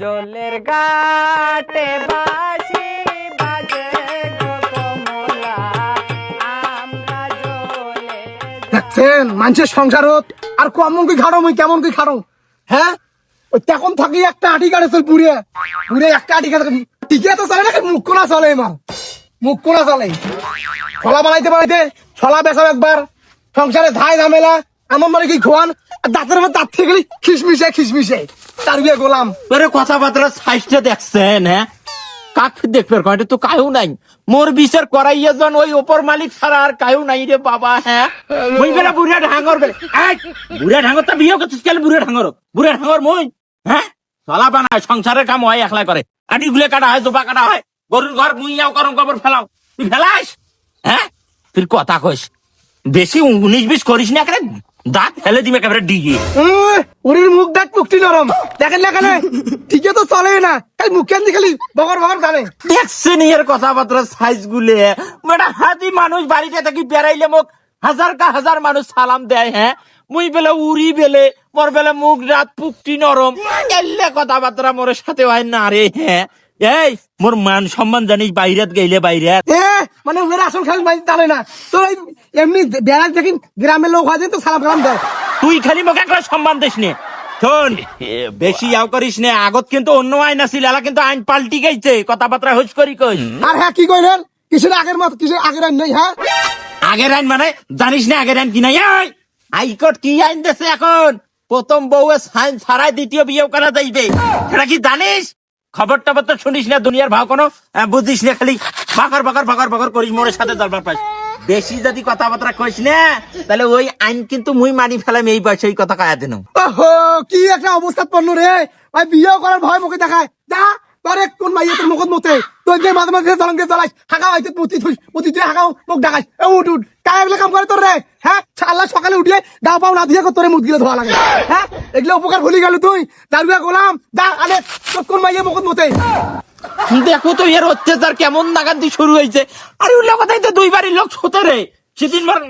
জলের ঘাটে বাসি বাজে দেখছেন, মানুষের সংসারত আর কেমন কি খাড়ো মুই কেমন কি খাড়ো হ্যাঁ? ওই তখন থাকি একটা আটি কাটে চল পুড়ে পুড়ে একটা আটি কাটে টিকিয়া তো চলে নাকি? মুখ কোনা চলে এবার। মুখ কোনা চলে। ছলা বানাইতে বানাইতে, ছলা বেসাও একবার। সংসারে ধায় ঝামেলা আমার মানে কি খোয়ান? দাঁতের মধ্যে দাঁত থেকে গেলি খিসমিসে খিসমিসে। তার বিয়ে গোলাম। তোরে কথাবার্তা সাইজটা দেখছেন হ্যাঁ? কাক দেখবে তো কায়ও নাই। মোর বিচার করাইয়া জন ওই ওপর মালিক ছাড়া আর নাই রে বাবা হ্যাঁ? মুই বেলা বুড়া ঢাঙ্গর বেলে এই, বুড়া ঢাঙ্গর তা বিয়ে করছিস কেন বুড়া ঢাঙ্গর বুড়া ঢাঙ্গর মুই হ্যাঁ? চলা বানায় সংসারের কাম হয় একলা করে। আটি গুলে কাটা হয় জোপা কাটা হয়। গরুর ঘর মুইয়াও করম কবর ফেলাও। তুই ফেলাস হ্যাঁ? তুই কথা কইস। বেশি উনিশ বিশ করিস না একেবারে দাঁত ফেলে দিবে একেবারে ডিগি। উনির মুখ দেখ মুখটি নরম। দেখেন না কেন? ঠিকই তো চলে না। খালি মুখ কেন খালি বগর বগর জানে দেখছেন এর কথাবার্তা সাইজ গুলে। মেটা হাতি মানুষ বাড়িতে থাকি বেড়াইলে মোক হাজার কা হাজার মানুষ সালাম দেয় হ্যাঁ? মুই বেলে উড়ি বেলে মোর বেলে মুখ রাত পুকটি নরম। কথাবার্তা মোর সাথে হয় না রে হ্যাঁ? এই মোর মান সম্মান জানিস বাইরেত গেলে বাইরেত। এ মানে ওরা আসল খেল মাইন জানে না। তো এমনি বেড়াল দেখি গ্রামের লোক হয় তো সালাম কালাম দেয়। তুই খালি মোকে একবার সম্মান দিস নে। শোন এ, বেশি ইয়াও করিস নে আগত কিন্তু অন্য আইন আছিল এলা কিন্তু আইন পাল্টি গেছে কথাবার্তা হুস করি কই আর হ্যাঁ কি কইলেন? কিসের আগের মত কিসের আগের আইন নেই হ্যাঁ? আগের আইন মানে জানিস না আগের আইন কি নাই? এই, হাইকোর্ট কি আইন দেছে এখন? প্রথম বউয়ে সাইন ছাড়াই দ্বিতীয় বিয়ে করা যাইবে। সেটা কি জানিস? খবর টবর তো শুনিস না, দুনিয়ার ভাও কোনো বুঝিস না খালি। বাকর বাকর বাকর বাকর করিস, মোরের সাথে দরবার পাস। বেশি যদি কথাবার্তা কইস না, তাহলে ওই আইন কিন্তু মুই মানি ফেলাম, এই বয়সে এই কথা কায়া দিন। ওহো, কি একটা অবস্থা পড়ল রে ভাই বিয়ে করার ভয় মুখে দেখায়। যা, তোরে কোন মাইয়ে তোর মুখত মতে তুই যে মাঝে মাঝে জলং দিয়ে জ্বলাইস হাঁকাও আইতে পুতি থুই পুতি তুই হাঁকাও মুখ ডাকাই এ, উঠ উঠ। কায় এগুলো কাম করে তোর রে? হ্যাঁ আল্লাহ সকালে উঠিয়ে গা পাও না দিয়ে তোরে মুখ গিলে ধোয়া লাগে। হ্যাঁ এগুলো উপকার ভুলি গেল তুই। দারুয়া গোলাম, যা মুখত মতে দেখো তো এর অত্যাচার কেমন নাগান্তি শুরু হয়েছে। আরে উল্লা কথাই তো দুই বাড়ির লোক ছোতে রে। সেদিন বার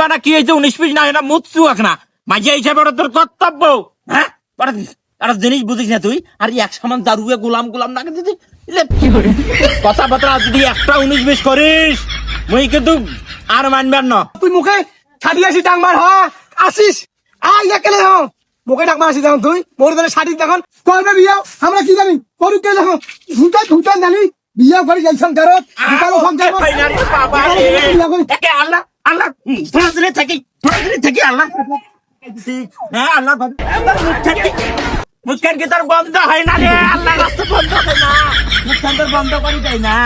বানা কি হয়েছে উনিশ পিস না না মুচ্ছু না। মাঝে হিসাবে ওটা তোর কর্তব্য। হ্যাঁ? একটা জিনিস বুঝিস না তুই। আর এক সমান দারুয়ে গোলাম গোলাম না দিদি কথাবার্তা যদি একটা উনিশ বিশ করিস মুই কিন্তু আর মানবেন না। তুই মুখে ছাড়ি আসি ডাংবার হ আসিস? আই একেলে হ মুখে ডাকবার আসি দেখুন তুই মোর ধরে শাড়ি দেখুন করবে বিয়ে আমরা কি জানি করুক দেখো ঝুটা ঝুটা জানি বিয়ে করে যাই সংসার সংসার আল্লাহ আল্লাহ ফজরে থাকি থাকি আল্লাহ হ্যাঁ আল্লাহ মুখখান মুখখান কি তোর বন্ধ হয় না রে আল্লাহ রাস্তা বন্ধ হয় না মুখখান তোর বন্ধ করি দেয় না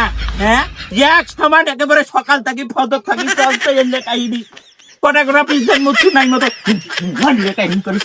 হ্যাঁ এক সমান একেবারে সকাল থাকি ফজর থাকি চলতে এলে কাহিনী কটা কটা নাই মতো কাহিনী করিস